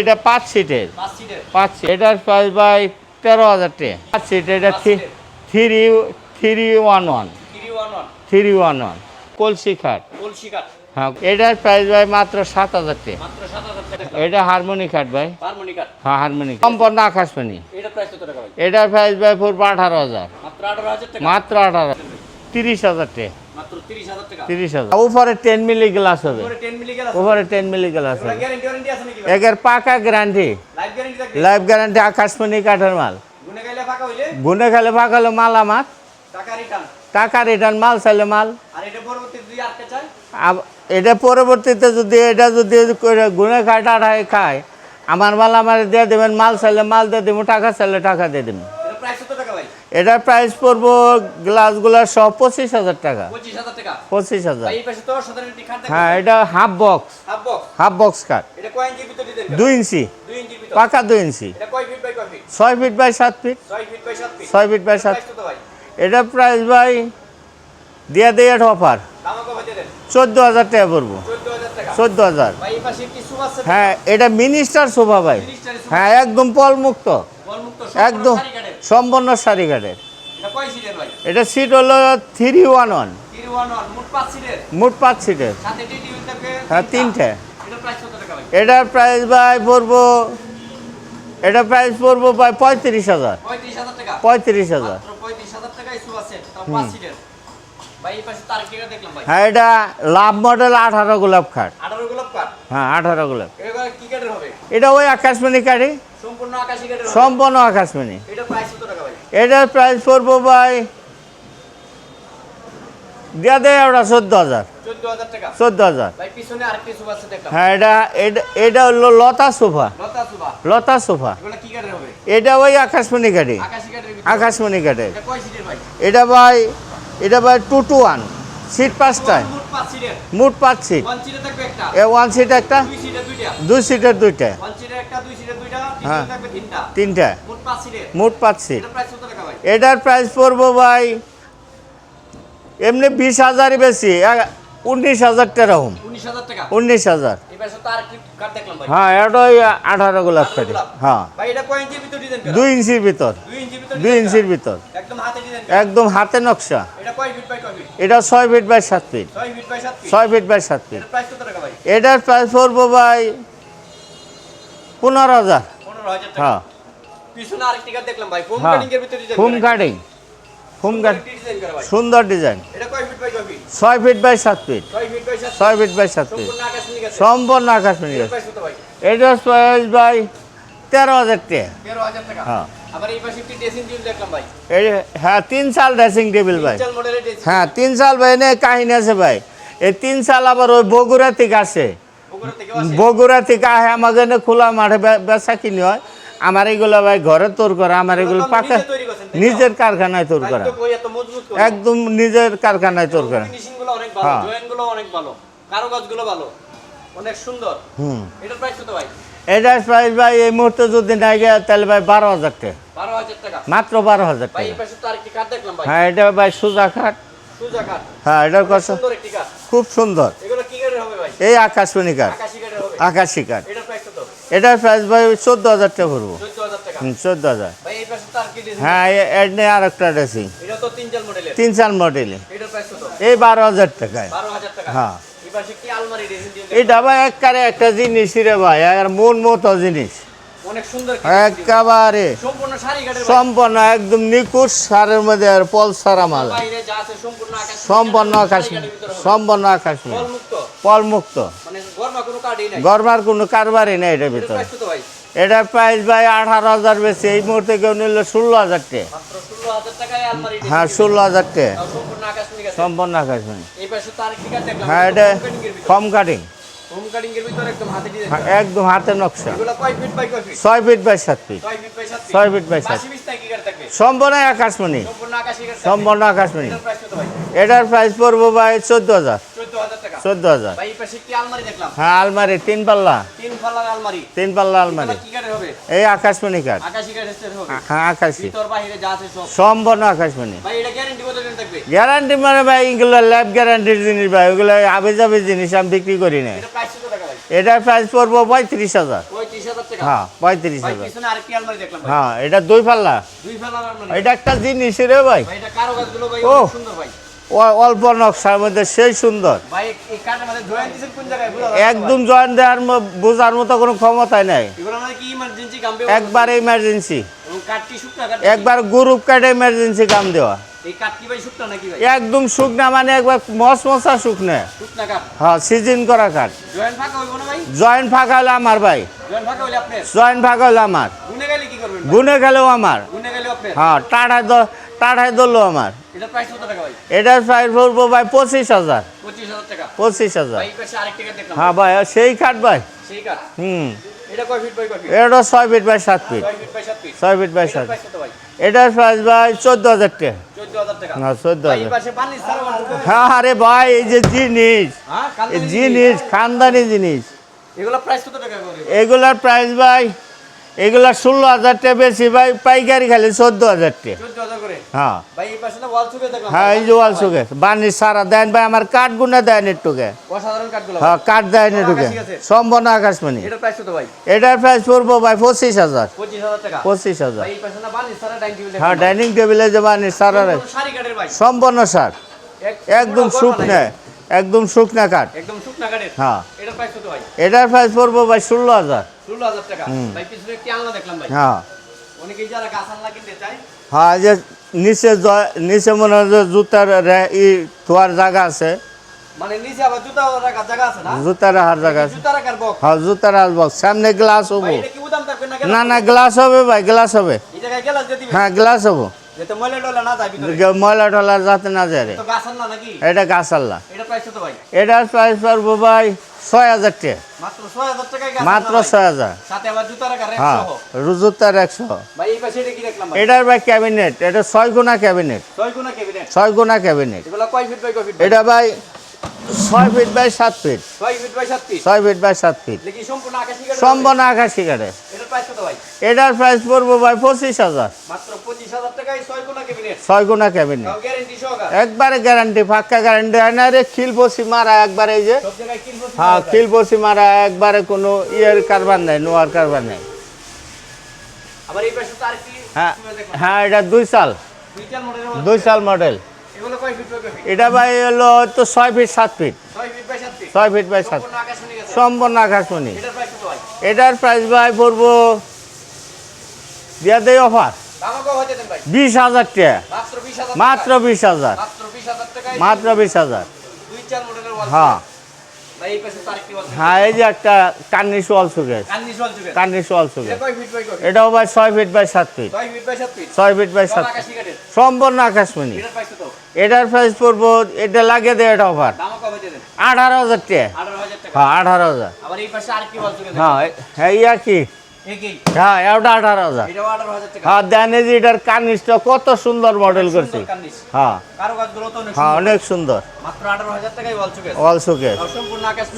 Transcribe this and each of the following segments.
এটা পাঁচ সিটের। পাঁচ সিট। এটার প্রাইস ভাই তেরো হাজার টাকা। পাঁচ সিট এটা three three one one. Three one one. কলসি খাট। কলসি কাঠ হ্যাঁ এটার প্রাইস ভাই মাত্র সাত হাজার টাকা। এটা হারমোনি খাট ভাই। হ্যাঁ হারমোনি সম্পূর্ণ আকাশমণি। এটার প্রাইস ভাই পড়বে আঠারো হাজার। মাত্র আঠারো হাজার। তিরিশ হাজার টাকা। মাত্র তিরিশ হাজার টাকা। তিরিশ হাজার। উপরে টেন মিলি গ্লাস হবে। উপরে মিলি গ্লাস হবে। একের পাকা গ্যারান্টি লাইফ গ্যারান্টি আকাশমণি কাঠের মাল। গুনে ফাঁকা পাকালো মাল আমার। টাকা রিটার্ন মাল চাইলে মাল। এটা পরবর্তীতে যদি এটা যদি গুনে খায় টাটায় খায় আমার মাল আমার দিয়ে দেবেন মাল চাইলে মাল দিয়ে দেবো টাকা চাইলে টাকা দিয়ে দেবেন এটা প্রাইস পড়ব গ্লাসগুলো সব পঁচিশ হাজার টাকা। পঁচিশ হাজার হ্যাঁ এটা half box half box half box কাঠ দুই ইঞ্চি। পাকা দুই ইঞ্চি। এটা কয় ফিট বাই কয় ফিট ছয় ফিট বাই সাত ফিট ছয় ফিট বাই সাত বাই এটা প্রাইস ভাই? দিয়ে দিয়ে অফার দাম কত ভাই চোদ্দ হাজার টাকা পড়ব। চোদ্দ হাজার হ্যাঁ এটা মিনিস্টার শোভা ভাই। হ্যাঁ একদম পলমুক্ত। একদম। সম্পূর্ণ কাঠের এটা এটা সিট হলো থ্রি ওয়ান ওয়ান মোট পাঁচ সিটের হ্যাঁ তিনটে। এটার প্রাইস ভাই? পড়ব এটা প্রাইস পড়ব ভাই পঁয়ত্রিশ হাজার। পঁয়ত্রিশ হাজার হ্যাঁ এটা লাভ মডেল আঠারো গোলাপ খাট। হ্যাঁ আঠারো গোলাপ। এটা ওই আকাশমণি কাঠি সম্পূর্ণ আকাশমণি। এটা প্রাইস কত টাকা ভাই? এটার প্রাইস পড়ব ভাই দিয়া দেয় ওটা চোদ্দ হাজার। চোদ্দ হাজার হ্যাঁ এটা এটা হলো লতা সোফা। লতা সোফা? এটা ওই আকাশমণি কাঠি আকাশি আকাশমণি কাঠের এটা ভাই? এটা ভাই টু টু ওয়ান সিট পাঁচটায় মোট পাঁচ সিট ওয়ান সিটে থাকবে একটা। এ ওয়ান সিট একটা? দুই সিটের দুইটা ওয়ান সিটে একটা দুই সিটে দুইটা হ্যাঁ। তিনটে। মোট পাঁচ সিট। এটার প্রাইস পড়ব ভাই এমনি বিশ হাজারই বেশি। উনিশ হাজার টাকা উনিশ হাজার হ্যাঁ এটা ওই আঠারো গোলাপ গোলাপ। হ্যাঁ। দুই ইঞ্চির ভিতর। দুই ইঞ্চির ভিতর একদম হাতে নকশা। এটা ছয় ফিট বাই সাত ফিট ছয় ফিট বাই সাত ফিট এটার প্রাইস পড়ব ভাই পনেরো হাজার। হ্যাঁ। পিছনে আরেকটি কাঠ দেখলাম ভাই ফোম হ্যাঁ। কাটিং এর ভিতর ডিজাইন ফুম কাটিং ফুম কাট ডিজাইন করা ভাই। সুন্দর ডিজাইন এটা কয় ফিট বাই কয় ফিট ছয় ফিট বাই সাত ফিট ছয় ফিট বাই সাত ফিট বাই সাত ফিট সম্পূর্ণ আকাশ নিয়ে গেছে। সম্পূর্ণ আকাশমণি এটার গাছ। প্রাইস কত ভাই? এটার প্রাইস ভাই তেরো হাজার টাকা। তেরো হাজার টাকা। হ্যাঁ। আবার এই পাশে একটি ড্রেসিং টেবিল দেখলাম ভাই। এই হ্যাঁ তিন সাল ড্রেসিং টেবিল ভাই। চাল মডেলের ড্রেসিং হ্যাঁ তিন সাল ভাই নে কাহিনী আছে ভাই। এই তিন সাল আবার ওই বগুড়া থেকে আসে। বগুড়া থেকে আহে আমাকে খোলা মাঠে বেচা কিনি হয়। আমার এগুলো ভাই ঘরে তোর করা আমার এগুলো পাকা তো? নিজের কারখানায় তোর করা। একদম নিজের কারখানায় তোর করা। হ্যাঁ। অনেক ভালো কারুকাজ ভালো অনেক সুন্দর। হুম। এটার প্রাইস কত ভাই? এটার প্রাইস ভাই এই মুহূর্তে যদি নাই গে তাহলে ভাই বারো হাজার টাকা। মাত্র বারো হাজার টাকা। হ্যাঁ এটা ভাই সোজা খাট হ্যাঁ এটার কথা খুব সুন্দর এগুলো কি কাঠের হবে ভাই এই আকাশমণি কাঠ আকাশি কাঠ এটার প্রাইস ভাই চোদ্দ হাজার টাকা ভরবো চোদ্দ হাজার হ্যাঁ এর নিয়ে আর একটা ড্রেসিং তিন সাল মডেলে এই বারো হাজার টাকায়। হ্যাঁ। এটা ভাই একবারে একটা জিনিস রে ভাই আর মন মতো জিনিস। একেবারে। সম্পন্ন একদম নিখুঁত সারের মধ্যে আর পল সারা মাল সম্পন্ন আকাশ সম্পন্ন আকাশ ফলমুক্ত পল মুক্ত মানে গরমার কোনো কারবারই নেই এটার ভিতরে। ভাই? প্রাইস ভাই আঠারো হাজার বেশি এই মুহূর্তে কেউ নিল ষোলো হাজার টাকা হ্যাঁ ষোলো হাজার টাকা তাও সম্পূর্ণ আকাশ নিয়ে গেছে। সম্পন্ন আকাশ এই পাশে তো আরেকটি কাঠ দেখলাম। হ্যাঁ এটা কম কাটিং একদম হাতে হ্যাঁ, একদম হাতে নকশা। ছয় ফিট বাই সাত ফিট ছয় ফিট বাই সাত সম্পূর্ণ আকাশমণি। সম্পূর্ণ আকাশমণি। এটার প্রাইস কত ভাই? এটার প্রাইস পড়ব ভাই চোদ্দ হাজার চোদ্দ হাজার। হ্যাঁ আলমারি তিন পাল্লা। তিন পাল্লা আলমারি। এই আকাশমণি কাঠ। হবে। হ্যাঁ আকাশি। সম্পূর্ণ আকাশমণি। গ্যারান্টি মানে ভাই এগুলো ল্যাব গ্যারান্টির জিনিস ভাই। ওগুলো আবে যাবে জিনিস আমি বিক্রি করি না। এটা প্রাইস কত এটার প্রাইস পড়ব পঁয়ত্রিশ হাজার। হ্যাঁ পঁয়ত্রিশ হাজার। হ্যাঁ এটা দুই পাল্লা। এটা একটা জিনিস রে ভাই। ও। অল্প নকশার মধ্যে সেই সুন্দর। জয়েন্ট একদম জয়েন দেওয়ার বোঝার মতো কোনো ক্ষমতাই নাই। একবার ইমার্জেন্সি একবার গ্রুপ কাটে ইমার্জেন্সি কাম দেওয়া। একদম শুকনা মানে একবার মস মশা শুকনা। হ্যাঁ সিজন করা কাঠ। জয়েন্ট ফাঁকা জয়েন্ট হলো আমার ভাই। জয়েন্ট ফাঁকা জয়েন্ট হলো আমার। গুনে গেলেও আমার। হ্যাঁ টাটায় দ- টাটায় ধরলো আমার। এটার প্রাইস পড়ব ভাই? পঁচিশ হাজার। পঁচিশ হাজার হ্যাঁ ভাই সেই কাঠ ভাই। হুম। এটা ছয় ফিট বাই সাত ফিট ছয় ফিট বাই সাত এটার প্রাইস ভাই? চোদ্দ হাজার টাকা। না চোদ্দ হাজার। বছর হ্যাঁ আরে ভাই এই যে জিনিস। হ্যাঁ জিনিস খানদানি জিনিস। এগুলার প্রাইস ভাই এগুলা ষোলো হাজার টাকা বেশি ভাই পাইকারি খালি চোদ্দ হাজার টাকা হ্যাঁ। হ্যাঁ এই যে ওয়াল সুগে বানির সারা দেন ভাই আমার কাঠ গুনা দেন একটুকে। হ্যাঁ কাঠ দেন একটুকে। আকাশি আকাশমণি। এটার প্রাইস পড়ব ভাই পঁচিশ হাজার। পঁচিশ হাজার হ্যাঁ ডাইনিং টেবিলে যে বানির সারা সম্পূর্ণ সার একদম শুকনা নাই। একদম শুকনা কাঠ। একদম শুকনা কাঠের। হ্যাঁ। এটার প্রাইস পড়ব ভাই ষোলো হাজার। ষোলো হাজার টাকা। ভাই পিছনে একটি আলনা দেখলাম ভাই। হ্যাঁ। অনেকেই যারা গাছ আলনা কিনতে চায় হ্যাঁ যে নিচে নিচে মনে হয় জুতার ই থোয়ার জায়গা আছে। মানে নিচে আবার জুতা রাখার জায়গা আছে না? জুতা রাখার জায়গা আছে। জুতা রাখার বক্স হ্যাঁ জুতা রাখব সামনে গ্লাস হব। না না না গ্লাস হবে ভাই গ্লাস হবে। এই জায়গায় গেলাস দিয়ে দিবেন হ্যাঁ গ্লাস হব। যাতে না যায় ময়লা যাতে যায় এটা গাছ আল্লাহ এটা প্রাইস কত এটার প্রাইস পারব ভাই ছয় হাজার টাকা। মাত্র ছয় হাজার হ্যাঁ জুতার একশো। এটার ভাই ক্যাবিনেট এটা ছয় গুণা ক্যাবিনেট ছয় ক্যাবিনেট গুণা এটা ভাই ছয় ফিট বাই সাত ফিট ছয় ফিট বাই সাত ফিট সম্পূর্ণ আকাশি ভাই? এটার প্রাইস পড়ব ভাই পঁচিশ হাজার মাত্র পঁচিশ হাজার টাকায় ছয় কোনা ক্যাবিনেট ছয় গুণা ক্যাবিনেট সহকার? একবারে গ্যারান্টি পাক্কা গ্যারান্টি হয় না রে খিল বসি মারা একবারে এই যে হ্যাঁ খিল বসি মারা একবারে কোনো ইয়ের কারবার নেই নোয়ার কারবার নাই। হ্যাঁ হ্যাঁ এটা দুই সাল। দুই সাল মডেল এটা ভাই হলো তো ছয় ফিট সাত ফিট ছয় ফিট বাই সাত সম্পূর্ণ আকাশমণি এটার প্রাইস কত ভাই এটার প্রাইস ভাই পড়ব দিয়া দেয় অফার বিশ হাজার টাকা। মাত্র বিশ হাজার মাত্র। বিশ হাজার। হ্যাঁ। হ্যাঁ এই যে একটা কান্নিস ওয়াল সুগেস যুগের এটা সুগেস এটাও ভাই ছয় ফিট বাই সাত ফিট ছয় ফিট বাই সাত ফিট সম্পূর্ণ আকাশমণি। এটার প্রাইস পড়ব এটা লাগিয়ে দেয় এটা অফার আঠারো হাজার টাকা। আঠারো হাজার হ্যাঁ আঠারো হাজার। হ্যাঁ হ্যাঁ ইয়া কি হ্যাঁ এটা আঠারো হাজার। হ্যাঁ দেন এই যে এটার কার্নিসটা কত সুন্দর মডেল করছি। হ্যাঁ। হ্যাঁ। অনেক সুন্দর।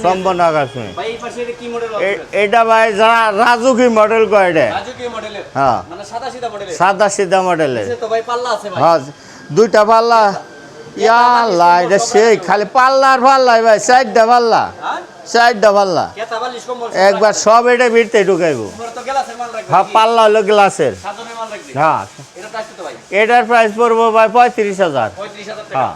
সম্পূর্ণ আকাশ পাশে এটা কি মডেল ভাই যারা রাজুকি মডেল কয় এটা। হ্যাঁ। মানে সাদা সিধা মডেলের পাল্লা আছে হ্যাঁ দুইটা পাল্লা। ইয়া আল্লাহ এটা সেই খালি পাল্লার পাল্লাই ভাই চারটা পাল্লা। চারটা পাল্লা। একবার সব এটা ভিড়তে ঢুকাইবো। হ্যাঁ পাল্লা হলো গ্লাসের। হ্যাঁ। এটার প্রাইস পড়ব ভাই পঁয়ত্রিশ হাজার। পঁয়ত্রিশ হাজার হ্যাঁ।